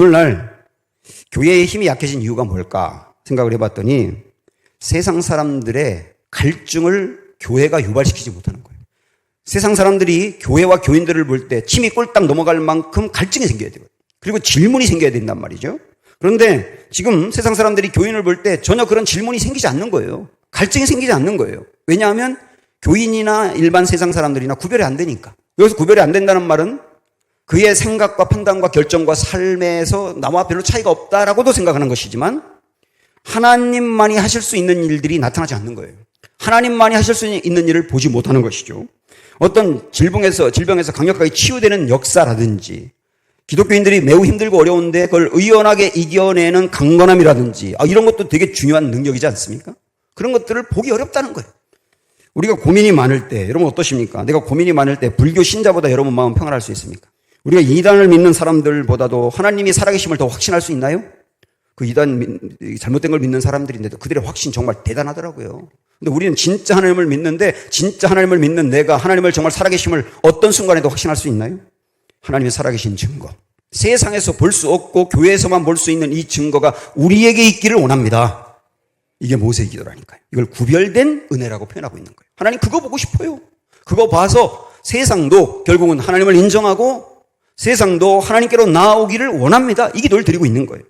오늘날 교회의 힘이 약해진 이유가 뭘까 생각을 해봤더니 세상 사람들의 갈증을 교회가 유발시키지 못하는 거예요. 세상 사람들이 교회와 교인들을 볼 때 침이 꼴딱 넘어갈 만큼 갈증이 생겨야 돼요. 그리고 질문이 생겨야 된단 말이죠. 그런데 지금 세상 사람들이 교인을 볼 때 전혀 그런 질문이 생기지 않는 거예요. 갈증이 생기지 않는 거예요. 왜냐하면 교인이나 일반 세상 사람들이나 구별이 안 되니까. 여기서 구별이 안 된다는 말은 그의 생각과 판단과 결정과 삶에서 나와 별로 차이가 없다라고도 생각하는 것이지만 하나님만이 하실 수 있는 일들이 나타나지 않는 거예요. 하나님만이 하실 수 있는 일을 보지 못하는 것이죠. 어떤 질병에서 질병에서 강력하게 치유되는 역사라든지 기독교인들이 매우 힘들고 어려운데 그걸 의연하게 이겨내는 강건함이라든지 아, 이런 것도 되게 중요한 능력이지 않습니까? 그런 것들을 보기 어렵다는 거예요. 우리가 고민이 많을 때 여러분 어떠십니까? 내가 고민이 많을 때 불교 신자보다 여러분 마음 평안할 수 있습니까? 우리가 이단을 믿는 사람들보다도 하나님이 살아계심을 더 확신할 수 있나요? 그 이단 잘못된 걸 믿는 사람들인데도 그들의 확신 정말 대단하더라고요. 근데 우리는 진짜 하나님을 믿는데 진짜 하나님을 믿는 내가 하나님을 정말 살아계심을 어떤 순간에도 확신할 수 있나요? 하나님의 살아계신 증거. 세상에서 볼 수 없고 교회에서만 볼 수 있는 이 증거가 우리에게 있기를 원합니다. 이게 모세의 기도라니까요. 이걸 구별된 은혜라고 표현하고 있는 거예요. 하나님 그거 보고 싶어요. 그거 봐서 세상도 결국은 하나님을 인정하고 세상도 하나님께로 나아오기를 원합니다. 이 기도를 드리고 있는 거예요.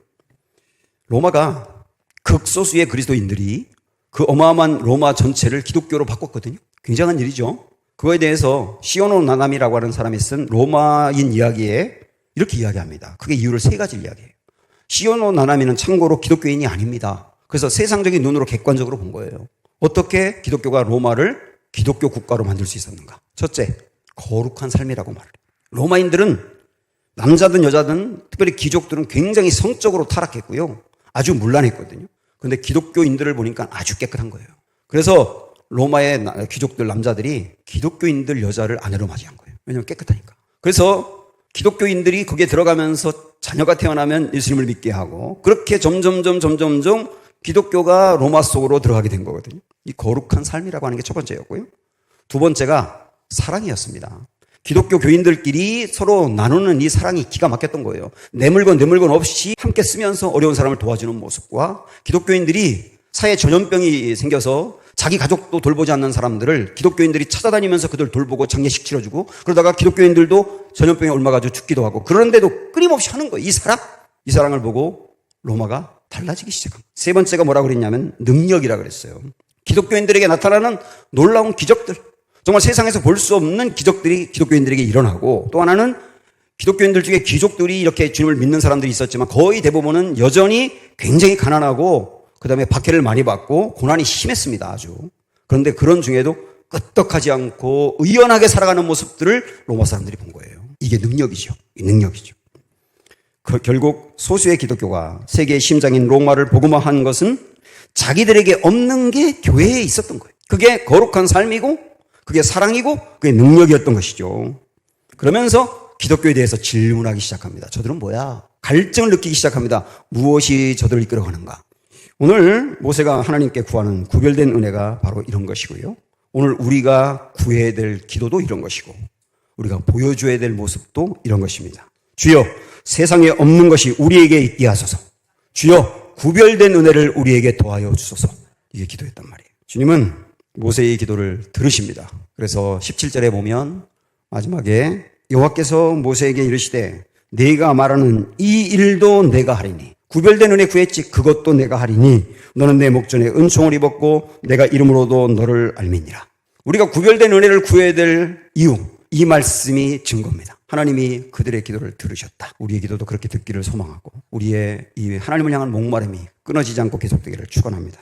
로마가 극소수의 그리스도인들이 그 어마어마한 로마 전체를 기독교로 바꿨거든요. 굉장한 일이죠. 그거에 대해서 시오노 나나미라고 하는 사람이 쓴 로마인 이야기에 이렇게 이야기합니다. 그게 이유를 세 가지를 이야기해요. 시오노 나나미는 참고로 기독교인이 아닙니다. 그래서 세상적인 눈으로 객관적으로 본 거예요. 어떻게 기독교가 로마를 기독교 국가로 만들 수 있었는가? 첫째, 거룩한 삶이라고 말해요. 로마인들은 남자든 여자든 특별히 귀족들은 굉장히 성적으로 타락했고요. 아주 문란했거든요. 근데 기독교인들을 보니까 아주 깨끗한 거예요. 그래서 로마의 귀족들 남자들이 기독교인들 여자를 아내로 맞이한 거예요. 왜냐하면 깨끗하니까. 그래서 기독교인들이 거기에 들어가면서 자녀가 태어나면 예수님을 믿게 하고 그렇게 점점점 점점점 기독교가 로마 속으로 들어가게 된 거거든요. 이 거룩한 삶이라고 하는 게 첫 번째였고요. 두 번째가 사랑이었습니다. 기독교 교인들끼리 서로 나누는 이 사랑이 기가 막혔던 거예요. 내 물건, 내 물건 없이 함께 쓰면서 어려운 사람을 도와주는 모습과 기독교인들이 사회 전염병이 생겨서 자기 가족도 돌보지 않는 사람들을 기독교인들이 찾아다니면서 그들 돌보고 장례식 치러주고 그러다가 기독교인들도 전염병에 옮아가지고 죽기도 하고 그런데도 끊임없이 하는 거예요. 이 사랑? 이 사랑을 보고 로마가 달라지기 거예요. 세 번째가 뭐라고 그랬냐면 능력이라 그랬어요. 기독교인들에게 나타나는 놀라운 기적들. 정말 세상에서 볼 수 없는 기적들이 기독교인들에게 일어나고 또 하나는 기독교인들 중에 귀족들이 이렇게 주님을 믿는 사람들이 있었지만 거의 대부분은 여전히 굉장히 가난하고 그 다음에 박해를 많이 받고 고난이 심했습니다. 아주. 그런데 그런 중에도 끄떡하지 않고 의연하게 살아가는 모습들을 로마 사람들이 본 거예요. 이게 능력이죠. 능력이죠. 그 결국 소수의 기독교가 세계의 심장인 로마를 복음화한 것은 자기들에게 없는 게 교회에 있었던 거예요. 그게 거룩한 삶이고 그게 사랑이고 그게 능력이었던 것이죠. 그러면서 기독교에 대해서 질문하기 시작합니다. 저들은 뭐야? 갈증을 느끼기 시작합니다. 무엇이 저들을 이끌어가는가? 오늘 모세가 하나님께 구하는 구별된 은혜가 바로 이런 것이고요. 오늘 우리가 구해야 될 기도도 이런 것이고 우리가 보여줘야 될 모습도 이런 것입니다. 주여 세상에 없는 것이 우리에게 있게 하소서. 주여 구별된 은혜를 우리에게 도하여 주소서. 이게 기도했단 말이에요. 주님은 모세의 기도를 들으십니다. 그래서 17절에 보면 마지막에 여호와께서 모세에게 이르시되 네가 말하는 이 일도 내가 하리니 구별된 은혜 구했지 그것도 내가 하리니 너는 내 목전에 은총을 입었고 내가 이름으로도 너를 알미니라. 우리가 구별된 은혜를 구해야 될 이유 이 말씀이 증거입니다. 하나님이 그들의 기도를 들으셨다. 우리의 기도도 그렇게 듣기를 소망하고 우리의 이 하나님을 향한 목마름이 끊어지지 않고 계속되기를 축원합니다.